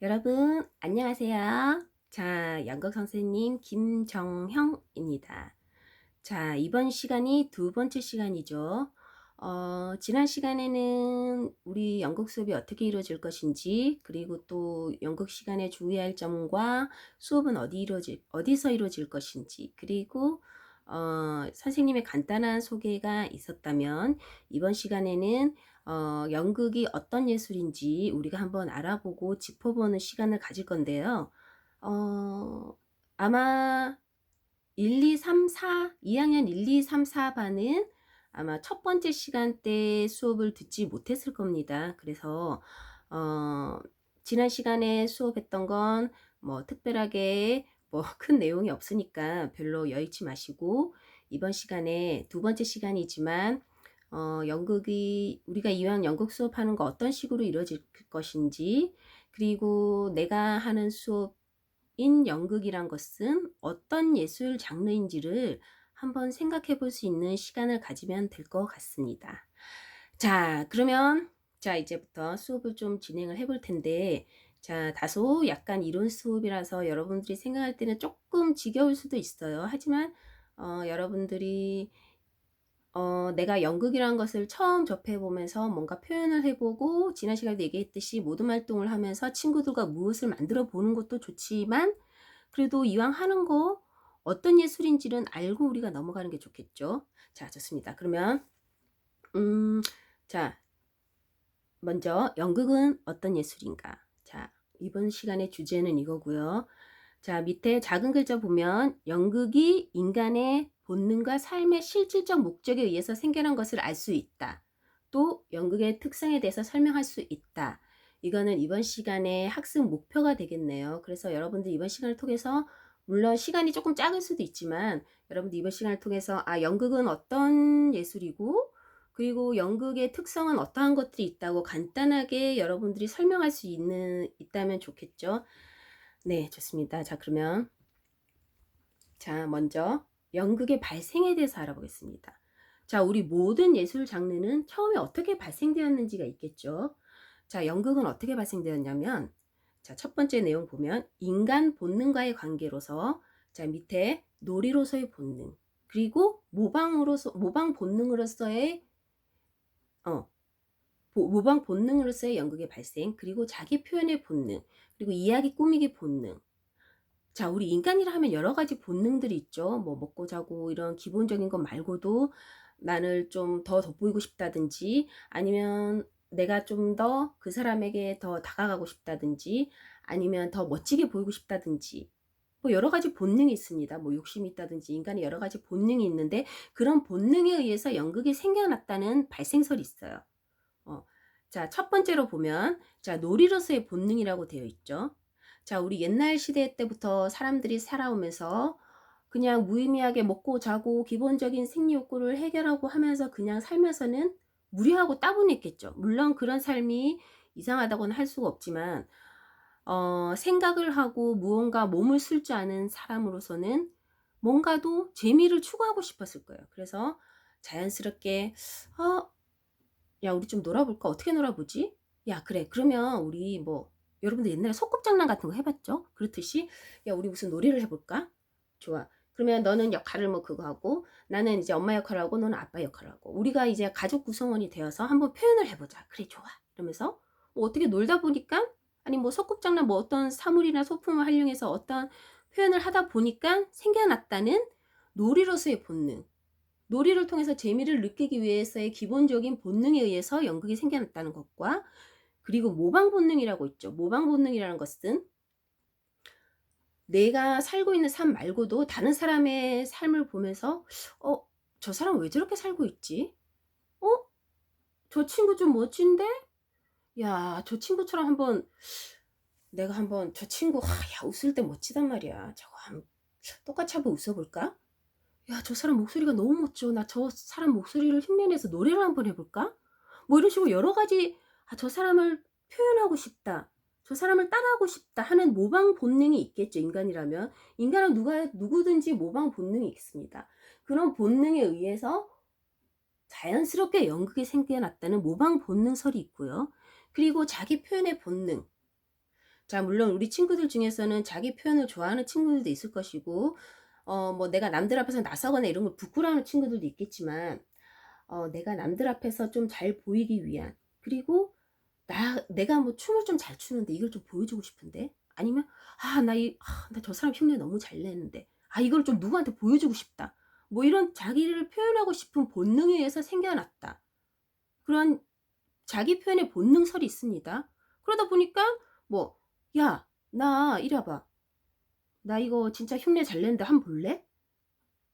여러분, 안녕하세요. 자, 연극 선생님 김정형입니다. 자, 이번 시간이 두 번째 시간이죠. 어, 지난 시간에는 우리 연극 수업이 어떻게 이루어질 것인지, 그리고 또 연극 시간에 주의할 점과 수업은 어디 이루어질, 어디서 이루어질 것인지, 그리고 어, 선생님의 간단한 소개가 있었다면, 이번 시간에는 어, 연극이 어떤 예술인지 우리가 한번 알아보고 짚어보는 시간을 가질 건데요. 어, 아마 1, 2, 3, 4, 2학년 1, 2, 3, 4반은 아마 첫 번째 시간 때 수업을 듣지 못했을 겁니다. 그래서 어, 지난 시간에 수업했던 건 뭐 특별하게 뭐 큰 내용이 없으니까 별로 여의치 마시고 이번 시간에 두 번째 시간이지만 어, 연극이 우리가 이왕 연극 수업하는 거 어떤 식으로 이루어질 것인지 그리고 내가 하는 수업인 연극이란 것은 어떤 예술 장르인지를 한번 생각해 볼 수 있는 시간을 가지면 될 것 같습니다. 자, 그러면 자, 이제부터 수업을 좀 진행을 해 볼 텐데 자, 다소 약간 이론 수업이라서 여러분들이 생각할 때는 조금 지겨울 수도 있어요. 하지만 어, 여러분들이 어, 내가 연극이란 것을 처음 접해보면서 뭔가 표현을 해보고 지난 시간에도 얘기했듯이 모든 활동을 하면서 친구들과 무엇을 만들어 보는 것도 좋지만 그래도 이왕 하는 거 어떤 예술인지는 알고 우리가 넘어가는 게 좋겠죠. 자, 좋습니다. 그러면 음, 자, 먼저 연극은 어떤 예술인가? 자, 이번 시간의 주제는 이거고요. 자, 밑에 작은 글자 보면 연극이 인간의 본능과 삶의 실질적 목적에 의해서 생겨난 것을 알 수 있다. 또 연극의 특성에 대해서 설명할 수 있다. 이거는 이번 시간의 학습 목표가 되겠네요. 그래서 여러분들 이번 시간을 통해서 물론 시간이 조금 작을 수도 있지만 여러분들 이번 시간을 통해서 아 연극은 어떤 예술이고 그리고 연극의 특성은 어떠한 것들이 있다고 간단하게 여러분들이 설명할 수 있는 있다면 좋겠죠. 네, 좋습니다. 자, 그러면 자, 먼저 연극의 발생에 대해서 알아보겠습니다. 자, 우리 모든 예술 장르는 처음에 어떻게 발생되었는지가 있겠죠. 자, 연극은 어떻게 발생되었냐면 자, 첫 번째 내용 보면 인간 본능과의 관계로서 자, 밑에 놀이로서의 본능 그리고 모방으로서 모방 본능으로서의 어, 모방 본능으로서의 연극의 발생, 그리고 자기 표현의 본능, 그리고 이야기 꾸미기 본능. 자, 우리 인간이라 하면 여러 가지 본능들이 있죠. 뭐 먹고 자고 이런 기본적인 것 말고도 나를 좀 더 돋보이고 싶다든지 아니면 내가 좀 더 그 사람에게 더 다가가고 싶다든지 아니면 더 멋지게 보이고 싶다든지 뭐 여러 가지 본능이 있습니다. 뭐 욕심이 있다든지 인간의 여러 가지 본능이 있는데 그런 본능에 의해서 연극이 생겨났다는 발생설이 있어요. 어, 자, 첫 번째로 보면 자, 놀이로서의 본능이라고 되어 있죠. 자, 우리 옛날 시대 때부터 사람들이 살아오면서 그냥 무의미하게 먹고 자고 기본적인 생리 욕구를 해결하고 하면서 그냥 살면서는 무리하고 따분했겠죠. 물론 그런 삶이 이상하다고는 할 수가 없지만 어, 생각을 하고 무언가 몸을 쓸 줄 아는 사람으로서는 뭔가도 재미를 추구하고 싶었을 거예요. 그래서 자연스럽게 어, 야, 우리 좀 놀아볼까? 어떻게 놀아보지? 야, 그래. 그러면 우리 뭐, 여러분들 옛날에 소꿉장난 같은 거 해봤죠? 그렇듯이, 야, 우리 무슨 놀이를 해볼까? 좋아. 그러면 너는 역할을 뭐 그거 하고, 나는 이제 엄마 역할을 하고, 너는 아빠 역할을 하고, 우리가 이제 가족 구성원이 되어서 한번 표현을 해보자. 그래, 좋아. 이러면서, 뭐 어떻게 놀다 보니까, 아니 뭐 소꿉장난 뭐 어떤 사물이나 소품을 활용해서 어떤 표현을 하다 보니까 생겨났다는 놀이로서의 본능. 놀이를 통해서 재미를 느끼기 위해서의 기본적인 본능에 의해서 연극이 생겨났다는 것과 그리고 모방 본능이라고 있죠. 모방 본능이라는 것은 내가 살고 있는 삶 말고도 다른 사람의 삶을 보면서 어, 저 사람 왜 저렇게 살고 있지? 어? 저 친구 좀 멋진데? 야, 저 친구처럼 한번 내가 한번 저 친구 하, 야, 웃을 때 멋지단 말이야. 저거 한 똑같이 한번 웃어볼까? 야, 저 사람 목소리가 너무 멋져. 나 저 사람 목소리를 흉내내서 노래를 한번 해볼까? 뭐 이런 식으로 여러 가지, 아, 저 사람을 표현하고 싶다. 저 사람을 따라하고 싶다 하는 모방 본능이 있겠죠, 인간이라면. 인간은 누가, 누구든지 모방 본능이 있습니다. 그런 본능에 의해서 자연스럽게 연극이 생겨났다는 모방 본능설이 있고요. 그리고 자기 표현의 본능. 자, 물론 우리 친구들 중에서는 자기 표현을 좋아하는 친구들도 있을 것이고, 어, 뭐 내가 남들 앞에서 나서거나 이런 걸 부끄러워하는 친구들도 있겠지만, 어, 내가 남들 앞에서 좀 잘 보이기 위한, 그리고 나, 내가 뭐 춤을 좀 잘 추는데 이걸 좀 보여주고 싶은데, 아니면, 아, 나 이, 아, 나 저 사람 흉내 너무 잘 내는데, 아, 이걸 좀 누구한테 보여주고 싶다. 뭐 이런 자기를 표현하고 싶은 본능에 의해서 생겨났다. 그런 자기 표현의 본능설이 있습니다. 그러다 보니까 뭐, 야, 나 이리 와봐. 나 이거 진짜 흉내 잘 내는데 한번 볼래?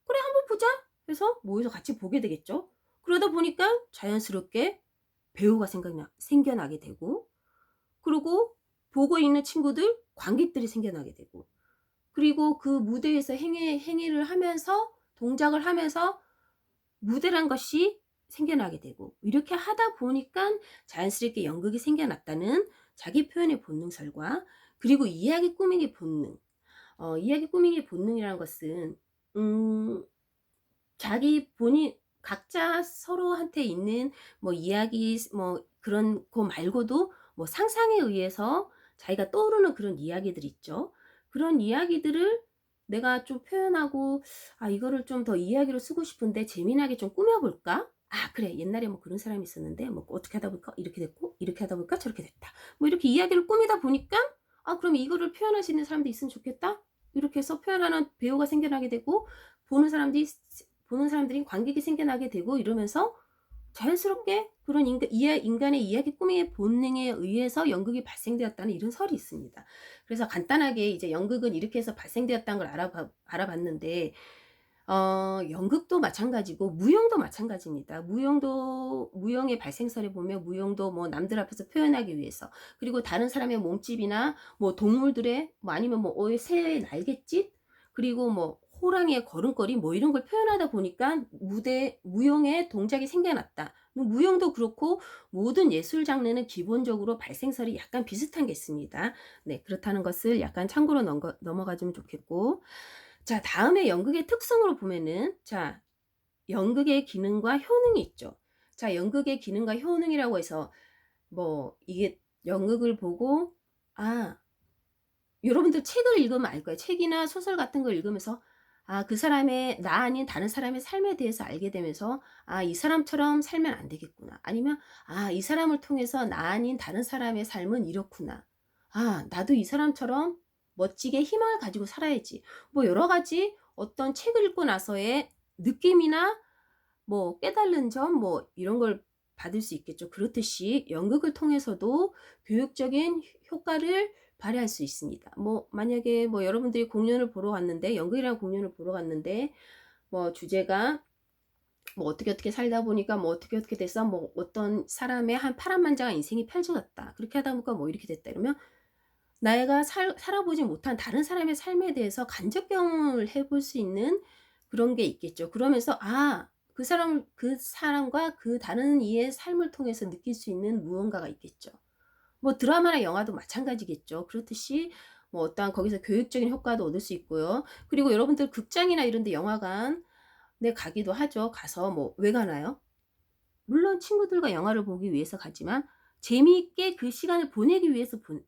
그래, 한번 보자. 해서 모여서 같이 보게 되겠죠. 그러다 보니까 자연스럽게 배우가 생각나, 생겨나게 되고, 그리고 보고 있는 친구들, 관객들이 생겨나게 되고, 그리고 그 무대에서 행위, 행위를 하면서, 동작을 하면서 무대란 것이 생겨나게 되고, 이렇게 하다 보니까 자연스럽게 연극이 생겨났다는 자기 표현의 본능설과, 그리고 이야기 꾸미기 본능. 어, 이야기 꾸미기 본능이라는 것은, 음, 자기 본인, 각자 서로한테 있는 뭐 이야기, 뭐 그런 거 말고도 뭐 상상에 의해서 자기가 떠오르는 그런 이야기들 있죠. 그런 이야기들을 내가 좀 표현하고, 아, 이거를 좀 더 이야기로 쓰고 싶은데 재미나게 좀 꾸며볼까? 아, 그래. 옛날에 뭐 그런 사람이 있었는데, 뭐 어떻게 하다 보니까 이렇게 됐고, 이렇게 하다 보니까 저렇게 됐다. 뭐 이렇게 이야기를 꾸미다 보니까, 아, 그럼 이거를 표현할 수 있는 사람도 있으면 좋겠다? 이렇게 해서 표현하는 배우가 생겨나게 되고, 보는 사람들이, 보는 사람들이 관객이 생겨나게 되고, 이러면서 자연스럽게 그런 인간, 인간의 이야기 꾸미의 본능에 의해서 연극이 발생되었다는 이런 설이 있습니다. 그래서 간단하게 이제 연극은 이렇게 해서 발생되었다는 걸 알아봤는데, 어, 연극도 마찬가지고 무용도 마찬가지입니다. 무용도 무용의 발생설에 보면 무용도 뭐 남들 앞에서 표현하기 위해서 그리고 다른 사람의 몸집이나 뭐 동물들의 뭐 아니면 뭐 어, 새의 날갯짓 그리고 뭐 호랑이의 걸음걸이 뭐 이런 걸 표현하다 보니까 무대 무용의 동작이 생겨났다. 무용도 그렇고 모든 예술 장르는 기본적으로 발생설이 약간 비슷한 게 있습니다. 네, 그렇다는 것을 약간 참고로 넘어, 넘어가주면 좋겠고. 자, 다음에 연극의 특성으로 보면은, 자, 연극의 기능과 효능이 있죠. 자, 연극의 기능과 효능이라고 해서, 뭐, 이게 연극을 보고, 아, 여러분들 책을 읽으면 알 거예요. 책이나 소설 같은 걸 읽으면서, 아, 그 사람의, 나 아닌 다른 사람의 삶에 대해서 알게 되면서, 아, 이 사람처럼 살면 안 되겠구나. 아니면, 아, 이 사람을 통해서 나 아닌 다른 사람의 삶은 이렇구나. 아, 나도 이 사람처럼 멋지게 희망을 가지고 살아야지. 뭐 여러 가지 어떤 책을 읽고 나서의 느낌이나 뭐 깨달은 점 뭐 이런 걸 받을 수 있겠죠. 그렇듯이 연극을 통해서도 교육적인 효과를 발휘할 수 있습니다. 뭐 만약에 뭐 여러분들이 공연을 보러 갔는데 연극이라는 공연을 보러 갔는데 뭐 주제가 뭐 어떻게 어떻게 살다 보니까 뭐 어떻게 어떻게 돼서 뭐 어떤 사람의 한 파란만장한 인생이 펼쳐졌다. 그렇게 하다 보니까 뭐 이렇게 됐다. 이러면 내가 살, 살아보지 못한 다른 사람의 삶에 대해서 간접 경험을 해볼 수 있는 그런 게 있겠죠. 그러면서 아, 그 사람 그 사람과 그 다른 이의 삶을 통해서 느낄 수 있는 무언가가 있겠죠. 뭐 드라마나 영화도 마찬가지겠죠. 그렇듯이 뭐 어떠한 거기서 교육적인 효과도 얻을 수 있고요. 그리고 여러분들 극장이나 이런 데 영화관 내 가기도 하죠. 가서 뭐 왜 가나요? 물론 친구들과 영화를 보기 위해서 가지만 재미있게 그 시간을 보내기 위해서 본,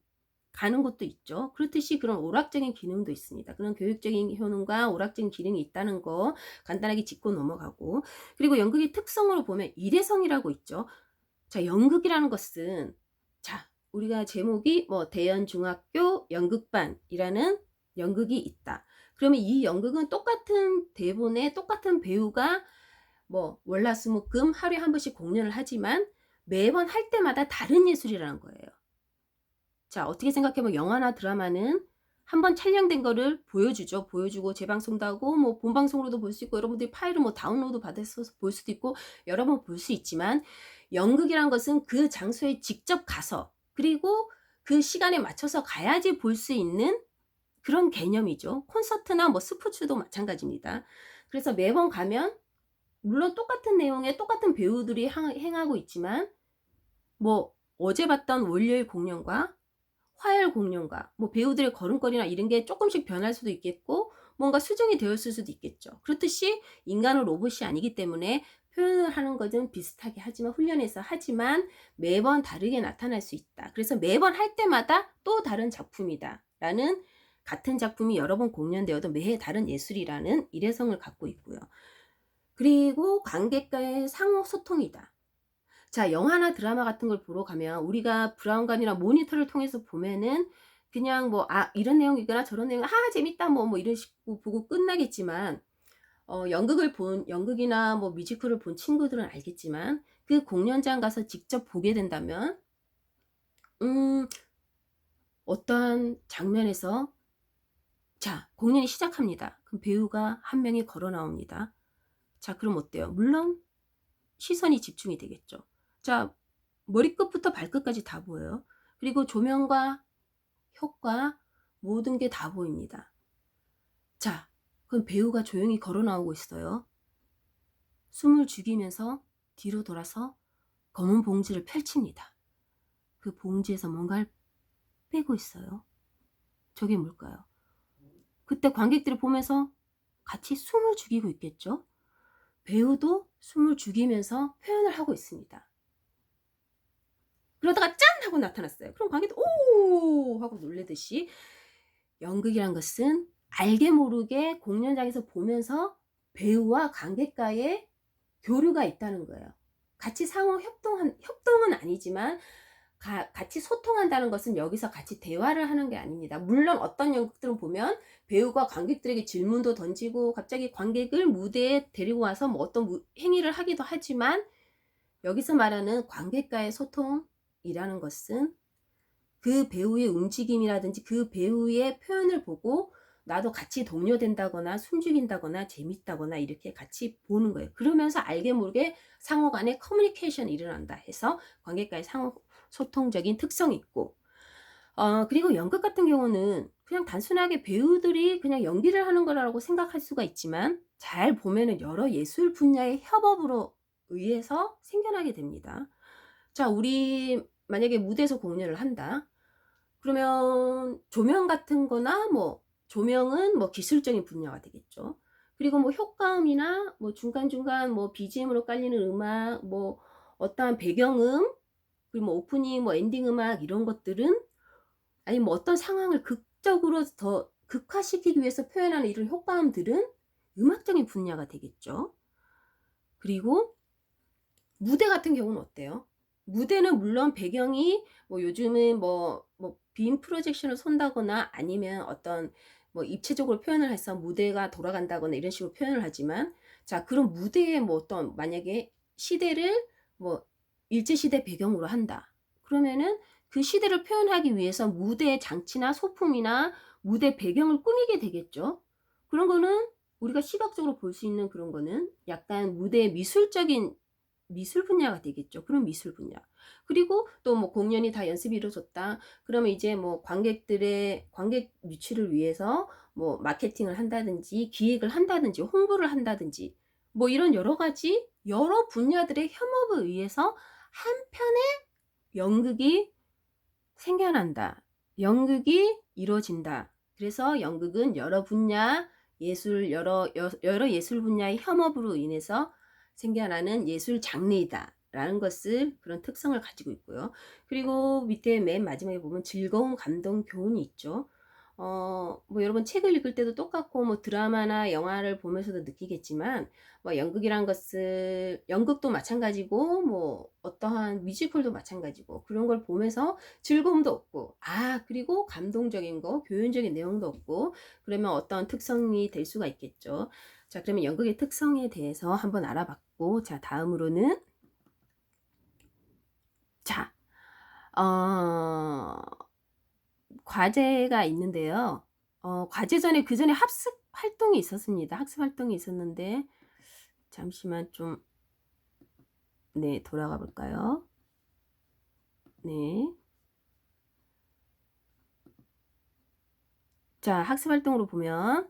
가는 곳도 있죠. 그렇듯이 그런 오락적인 기능도 있습니다. 그런 교육적인 효능과 오락적인 기능이 있다는 거 간단하게 짚고 넘어가고 그리고 연극의 특성으로 보면 일회성이라고 있죠. 자, 연극이라는 것은 자, 우리가 제목이 뭐 대연중학교 연극반이라는 연극이 있다. 그러면 이 연극은 똑같은 대본에 똑같은 배우가 뭐 월화수목금 하루에 한 번씩 공연을 하지만 매번 할 때마다 다른 예술이라는 거예요. 자, 어떻게 생각해보면 영화나 드라마는 한번 촬영된 거를 보여주죠. 보여주고 재방송도 하고 뭐 본방송으로도 볼 수 있고 여러분들이 파일을 뭐 다운로드 받아서 볼 수도 있고 여러 번 볼 수 있지만 연극이란 것은 그 장소에 직접 가서 그리고 그 시간에 맞춰서 가야지 볼 수 있는 그런 개념이죠. 콘서트나 뭐 스포츠도 마찬가지입니다. 그래서 매번 가면 물론 똑같은 내용에 똑같은 배우들이 행하고 있지만 뭐 어제 봤던 월요일 공연과 화요일 공연과 뭐 배우들의 걸음걸이나 이런 게 조금씩 변할 수도 있겠고 뭔가 수정이 되었을 수도 있겠죠. 그렇듯이 인간은 로봇이 아니기 때문에 표현을 하는 것은 비슷하게 하지만 훈련해서 하지만 매번 다르게 나타날 수 있다. 그래서 매번 할 때마다 또 다른 작품이다. 라는 같은 작품이 여러 번 공연되어도 매해 다른 예술이라는 일회성을 갖고 있고요. 그리고 관객과의 상호 소통이다. 자, 영화나 드라마 같은 걸 보러 가면 우리가 브라운관이나 모니터를 통해서 보면은 그냥 뭐, 아, 이런 내용이구나, 저런 내용, 아, 재밌다, 뭐, 뭐, 이런 식으로 보고 끝나겠지만, 어, 연극을 본, 연극이나 뭐 뮤지컬을 본 친구들은 알겠지만, 그 공연장 가서 직접 보게 된다면, 음, 어떠한 장면에서, 자, 공연이 시작합니다. 그럼 배우가 한 명이 걸어 나옵니다. 자, 그럼 어때요? 물론, 시선이 집중이 되겠죠. 자, 머리끝부터 발끝까지 다 보여요. 그리고 조명과 효과, 모든 게 다 보입니다. 자, 그럼 배우가 조용히 걸어 나오고 있어요. 숨을 죽이면서 뒤로 돌아서 검은 봉지를 펼칩니다. 그 봉지에서 뭔가를 빼고 있어요. 저게 뭘까요? 그때 관객들이 보면서 같이 숨을 죽이고 있겠죠? 배우도 숨을 죽이면서 표현을 하고 있습니다. 그러다가 짠! 하고 나타났어요. 그럼 관객도 오! 하고 놀래듯이 연극이란 것은 알게 모르게 공연장에서 보면서 배우와 관객과의 교류가 있다는 거예요. 같이 상호 협동한, 협동은 아니지만 가, 같이 소통한다는 것은 여기서 같이 대화를 하는 게 아닙니다. 물론 어떤 연극들은 보면 배우가 관객들에게 질문도 던지고 갑자기 관객을 무대에 데리고 와서 뭐 어떤 무, 행위를 하기도 하지만 여기서 말하는 관객과의 소통 이라는 것은 그 배우의 움직임이라든지 그 배우의 표현을 보고 나도 같이 동료된다거나 숨죽인다거나 재밌다거나 이렇게 같이 보는 거예요. 그러면서 알게 모르게 상호 간의 커뮤니케이션이 일어난다 해서 관객과의 상호 소통적인 특성이 있고 어, 그리고 연극 같은 경우는 그냥 단순하게 배우들이 그냥 연기를 하는 거라고 생각할 수가 있지만 잘 보면은 여러 예술 분야의 협업으로 의해서 생겨나게 됩니다. 자, 우리 만약에 무대에서 공연을 한다. 그러면 조명 같은 거나 뭐 조명은 뭐 기술적인 분야가 되겠죠. 그리고 뭐 효과음이나 뭐 중간중간 뭐 BGM으로 깔리는 음악, 뭐 어떠한 배경음, 그리고 뭐 오프닝, 뭐 엔딩 음악 이런 것들은 아니 뭐 어떤 상황을 극적으로 더 극화시키기 위해서 표현하는 이런 효과음들은 음악적인 분야가 되겠죠. 그리고 무대 같은 경우는 어때요? 무대는 물론 배경이 뭐 요즘은 뭐, 뭐, 빔 프로젝션을 쏜다거나 아니면 어떤 뭐 입체적으로 표현을 해서 무대가 돌아간다거나 이런 식으로 표현을 하지만 자, 그런 무대에 뭐 어떤 만약에 시대를 뭐 일제시대 배경으로 한다. 그러면은 그 시대를 표현하기 위해서 무대 장치나 소품이나 무대 배경을 꾸미게 되겠죠. 그런 거는 우리가 시각적으로 볼 수 있는 그런 거는 약간 무대 미술적인 미술 분야가 되겠죠. 그런 미술 분야. 그리고 또 뭐 공연이 다 연습이 이루어졌다. 그러면 이제 뭐 관객들의 관객 유치를 위해서 뭐 마케팅을 한다든지 기획을 한다든지 홍보를 한다든지 뭐 이런 여러 가지 여러 분야들의 협업에 의해서 한 편의 연극이 생겨난다. 연극이 이루어진다. 그래서 연극은 여러 분야 예술 여러 여러 예술 분야의 협업으로 인해서 생겨나는 예술 장르이다. 라는 것을 그런 특성을 가지고 있고요. 그리고 밑에 맨 마지막에 보면 즐거움, 감동, 교훈이 있죠. 어, 뭐 여러분 책을 읽을 때도 똑같고 뭐 드라마나 영화를 보면서도 느끼겠지만 뭐 연극이란 것을 연극도 마찬가지고 뭐 어떠한 뮤지컬도 마찬가지고 그런 걸 보면서 즐거움도 없고 아 그리고 감동적인 거 교훈적인 내용도 없고 그러면 어떤 특성이 될 수가 있겠죠. 자 그러면 연극의 특성에 대해서 한번 알아봤고 자 다음으로는 자 어, 과제가 있는데요. 어, 과제 전에 그 전에 학습 활동이 있었습니다. 학습 활동이 있었는데 잠시만 좀 네, 돌아가 볼까요? 네. 자, 학습 활동으로 보면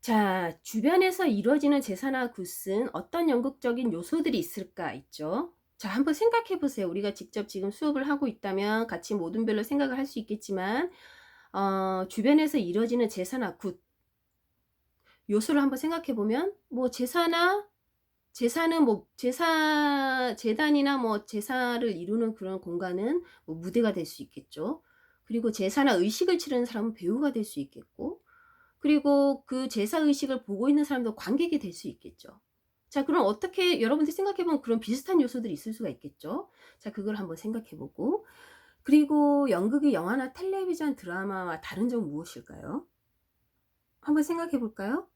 자, 주변에서 이루어지는 제사나 굿은 어떤 연극적인 요소들이 있을까 있죠. 자, 한번 생각해 보세요. 우리가 직접 지금 수업을 하고 있다면 같이 모든 별로 생각을 할 수 있겠지만 어, 주변에서 이루어지는 제사나 굿 요소를 한번 생각해 보면 뭐 제사나 제사는 뭐 제사 제단이나 뭐 제사를 이루는 그런 공간은 뭐 무대가 될 수 있겠죠. 그리고 제사나 의식을 치르는 사람은 배우가 될 수 있겠고 그리고 그 제사 의식을 보고 있는 사람도 관객이 될 수 있겠죠. 자, 그럼 어떻게 여러분들이 생각해 보면 그런 비슷한 요소들이 있을 수가 있겠죠. 자, 그걸 한번 생각해 보고 그리고 연극이 영화나 텔레비전 드라마와 다른 점은 무엇일까요? 한번 생각해 볼까요?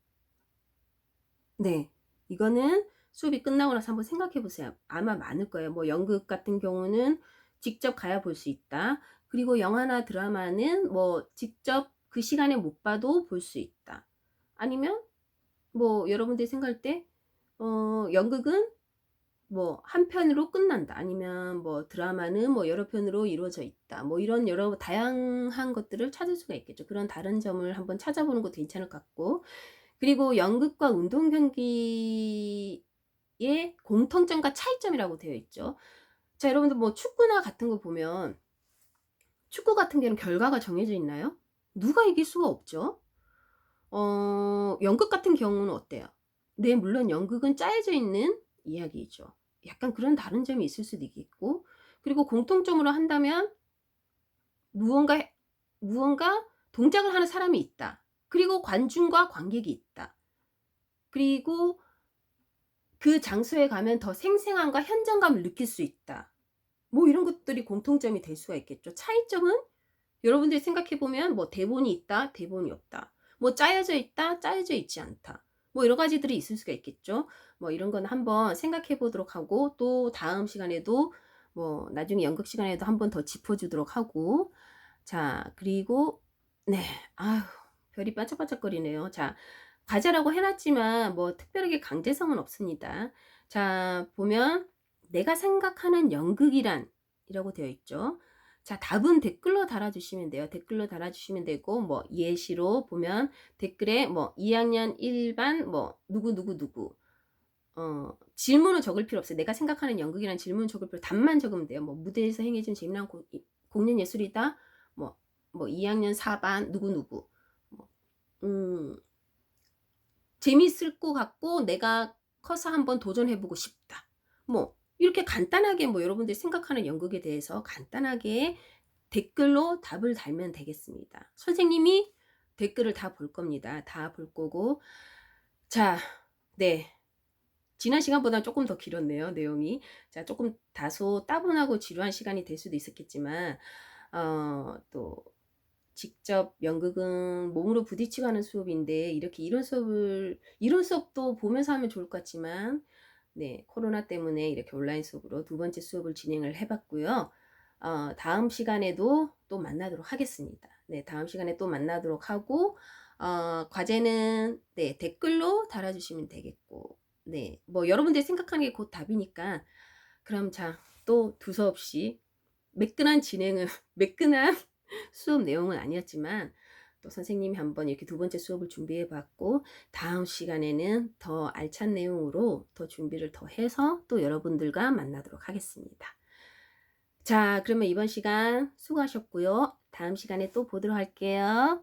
네. 이거는 수업이 끝나고 나서 한번 생각해 보세요. 아마 많을 거예요. 뭐 연극 같은 경우는 직접 가야 볼 수 있다. 그리고 영화나 드라마는 뭐 직접 그 시간에 못 봐도 볼 수 있다. 아니면 뭐 여러분들이 생각할 때 어, 연극은 뭐 한 편으로 끝난다. 아니면 뭐 드라마는 뭐 여러 편으로 이루어져 있다. 뭐 이런 여러 다양한 것들을 찾을 수가 있겠죠. 그런 다른 점을 한번 찾아보는 것도 괜찮을 것 같고. 그리고 연극과 운동 경기의 공통점과 차이점이라고 되어 있죠. 자, 여러분들 뭐 축구나 같은 거 보면 축구 같은 경우는 결과가 정해져 있나요? 누가 이길 수가 없죠. 어, 연극 같은 경우는 어때요? 네, 물론 연극은 짜여져 있는 이야기이죠. 약간 그런 다른 점이 있을 수도 있겠고, 그리고 공통점으로 한다면 무언가 무언가 동작을 하는 사람이 있다. 그리고 관중과 관객이 있다. 그리고 그 장소에 가면 더 생생함과 현장감을 느낄 수 있다. 뭐 이런 것들이 공통점이 될 수가 있겠죠. 차이점은 여러분들이 생각해 보면 뭐 대본이 있다, 대본이 없다. 뭐 짜여져 있다, 짜여져 있지 않다. 뭐 여러 가지들이 있을 수가 있겠죠. 뭐 이런 건 한번 생각해 보도록 하고 또 다음 시간에도 뭐 나중에 연극 시간에도 한번 더 짚어주도록 하고 자 그리고 네 아휴 별이 반짝반짝거리네요. 자 과제라고 해놨지만 뭐 특별하게 강제성은 없습니다. 자 보면 내가 생각하는 연극이란 이라고 되어 있죠. 자, 답은 댓글로 달아주시면 돼요. 댓글로 달아주시면 되고, 뭐, 예시로 보면 댓글에 뭐, 2학년 1반, 뭐, 누구누구누구. 어, 질문은 적을 필요 없어요. 내가 생각하는 연극이란 질문 적을 필요, 답만 적으면 돼요. 뭐, 무대에서 행해진 재미난 고, 공연 예술이다. 뭐, 뭐, 2학년 4반, 누구누구. 뭐, 음, 재미있을 것 같고, 내가 커서 한번 도전해보고 싶다. 뭐, 이렇게 간단하게 뭐 여러분들이 생각하는 연극에 대해서 간단하게 댓글로 답을 달면 되겠습니다. 선생님이 댓글을 다 볼 겁니다. 다 볼 거고. 자, 네. 지난 시간보다 조금 더 길었네요, 내용이. 자, 조금 다소 따분하고 지루한 시간이 될 수도 있었겠지만, 어, 또, 직접 연극은 몸으로 부딪히고 하는 수업인데, 이렇게 이런 수업을, 이런 수업도 보면서 하면 좋을 것 같지만, 네, 코로나 때문에 이렇게 온라인 수업으로 두 번째 수업을 진행을 해봤고요. 어, 다음 시간에도 또 만나도록 하겠습니다. 네, 다음 시간에 또 만나도록 하고, 어, 과제는, 네, 댓글로 달아주시면 되겠고, 네, 뭐 여러분들이 생각하는 게 곧 답이니까, 그럼 자, 또 두서없이 매끈한 진행은, 매끈한 수업 내용은 아니었지만, 또 선생님이 한번 이렇게 두 번째 수업을 준비해 봤고 다음 시간에는 더 알찬 내용으로 더 준비를 더 해서 또 여러분들과 만나도록 하겠습니다. 자, 그러면 이번 시간 수고하셨고요. 다음 시간에 또 보도록 할게요.